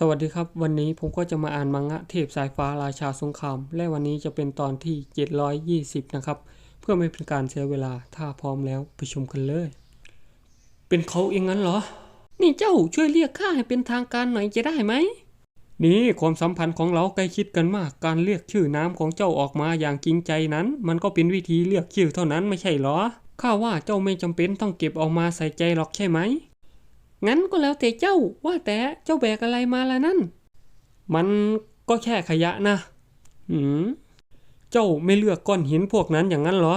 สวัสดีครับ วันนี้ผมก็จะมาอ่านมังงะเทพสายฟ้าราชาสงคราม และวันนี้จะเป็นตอนที่ 720 นะครับ เพื่อไม่เป็นการเสียเวลาถ้าพร้อมแล้วไปชมกันเลย เป็นเขาเองงั้นเหรอ นี่เจ้าช่วยเรียกข้าให้เป็นทางการหน่อยจะได้ไหม นี่ความสัมพันธ์ของเราใกล้ชิดกันมากการเรียกชื่อน้ำของเจ้าออกมาอย่างจริงใจนั้น มันก็เป็นวิธีเรียกชื่อเท่านั้นไม่ใช่เหรอข้าว่าเจ้าไม่จำเป็นต้องเก็บออกมาใส่ใจหรอกใช่ไหม งั้นก็แล้วแต่เจ้าว่าแต่เจ้าแบกอะไรมาละนั่น มันก็แค่ขยะนะหืมเจ้าไม่เลือกก้อนหินพวกนั้นอย่างนั้นเหรอ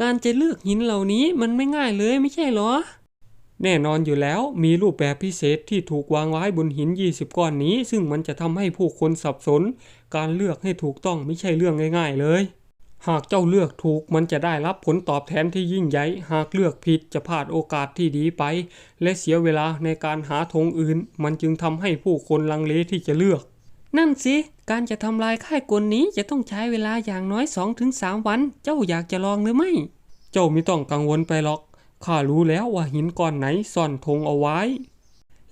การจะเลือกหินเหล่านี้มันไม่ง่ายเลยไม่ใช่เหรอ แน่นอนอยู่แล้วมีรูปแบบพิเศษที่ถูกวางไว้บนหิน 20 ก้อนนี้ ซึ่งมันจะทำให้ผู้คนสับสน การเลือกให้ถูกต้องไม่ใช่เรื่องง่าย ๆ เลย หากเจ้าเลือกถูกมันจะได้รับผลตอบแทนที่ยิ่งใหญ่ หากเลือกผิดจะพลาดโอกาสที่ดีไป และเสียเวลาในการหาธงอื่น มันจึงทำให้ผู้คนลังเลที่จะเลือก นั่นสิ การจะทำลายค่ายกลนี้จะต้องใช้เวลาอย่างน้อย 2-3 วัน เจ้าอยากจะลองหรือไม่ เจ้าไม่ต้องกังวลไปหรอก ข้ารู้แล้วว่าหินก้อนไหนซ่อนธงเอาไว้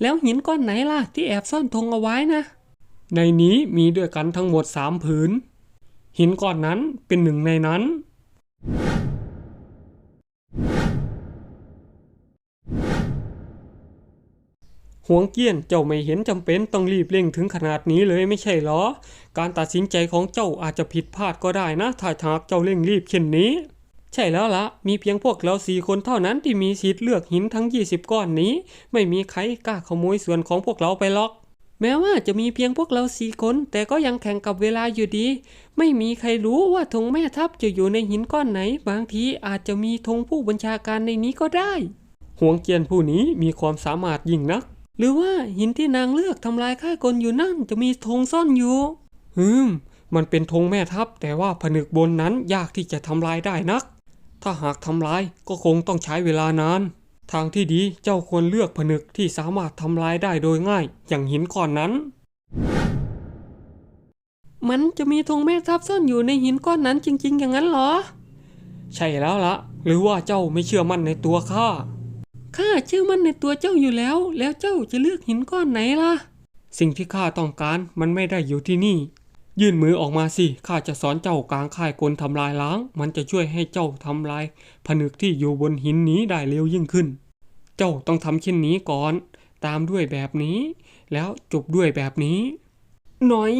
แล้วหินก้อนไหนล่ะที่แอบซ่อนธงเอาไว้นะ ในนี้มีด้วยกันทั้งหมดสามผืน หินก้อนนั้นเป็นหนึ่งในนั้น หวงเกี้ยนเจ้าไม่เห็นจำเป็นต้องรีบเร่งถึงขนาดนี้เลยไม่ใช่หรอ การตัดสินใจของเจ้าอาจจะผิดพลาดก็ได้นะ ถ้าหากเจ้าเร่งรีบเช่นนี้ ใช่แล้วละมีเพียงพวกเราสี่คนเท่านั้นที่มีสิทธิ์เลือกหินทั้ง 20 ก้อนนี้ ไม่มีใครกล้าขโมยส่วนของพวกเราไปหรอก แม้ว่าจะมีเพียงพวกเราสี่คน แต่ก็ยังแข่งกับเวลาอยู่ดี ไม่มีใครรู้ว่าธงแม่ทัพจะอยู่ในหินก้อนไหน บางทีอาจจะมีธงผู้บัญชาการในนี้ก็ได้หวงเจียนผู้นี้มีความสามารถยิ่งนัก หรือว่าหินที่นางเลือกทำลายข้ากลอยู่นั่นจะมีธงซ่อนอยู่ฮึมมันเป็นธงแม่ทัพ แต่ว่าผนึกบนนั้นยากที่จะทำลายได้นัก ถ้าหากทำลายก็คงต้องใช้เวลานาน ทางที่ดีเจ้าควรเลือกผนึกที่สามารถทำลายได้โดยง่าย อย่างหินก้อนนั้น มันจะมีธงแม่ทัพซ่อนอยู่ในหินก้อนนั้นจริง ๆ อย่างนั้นเหรอ ใช่แล้วละหรือว่าเจ้าไม่เชื่อมั่นในตัวข้าข้าเชื่อมั่นในตัวเจ้าอยู่แล้ว แล้วเจ้าจะเลือกหินก้อนไหนล่ะ สิ่งที่ข้าต้องการมันไม่ได้อยู่ที่นี่ ยื่นมือออกมาสิข้าจะสอนเจ้ากลางค่ายกลทำลายล้าง มันจะช่วยให้เจ้าทำลาย ผนึกที่อยู่บนหินนี้ได้เร็วยิ่งขึ้น เจ้าต้องทำเช่นนี้ก่อน ตามด้วยแบบนี้ แล้วจบด้วยแบบนี้ หน่อย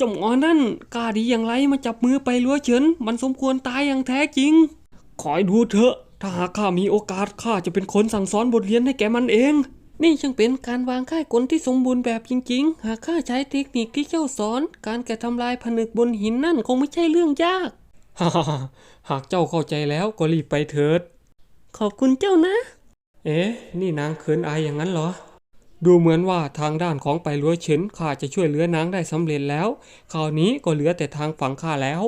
จมอนั่นกล้าดีอย่างไรมาจับมือไปลัวเฉิน มันสมควรตายอย่างแท้จริงคอยดูเถอะ ถ้าหากข้ามีโอกาสข้าจะเป็นคนสั่งสอนบทเรียนให้แกมันเอง นี่ช่างเป็นการวางค่ายกลที่สมบูรณ์แบบจริงๆ หากข้าใช้เทคนิคที่เจ้าสอน การแกะทำลายผนึกบนหินนั่นคงไม่ใช่เรื่องยากฮ่าหากเจ้าเข้าใจแล้วก็รีบไปเถิด ขอบคุณเจ้านะ เอ๊ะ นี่นางเขินอายอย่างนั้นเหรอ ดูเหมือนว่าทางด้านของไปลัวเฉินข้าจะช่วยเหลือนางได้สำเร็จแล้ว คราวนี้ก็เหลือแต่ทางฝั่งข้าแล้ว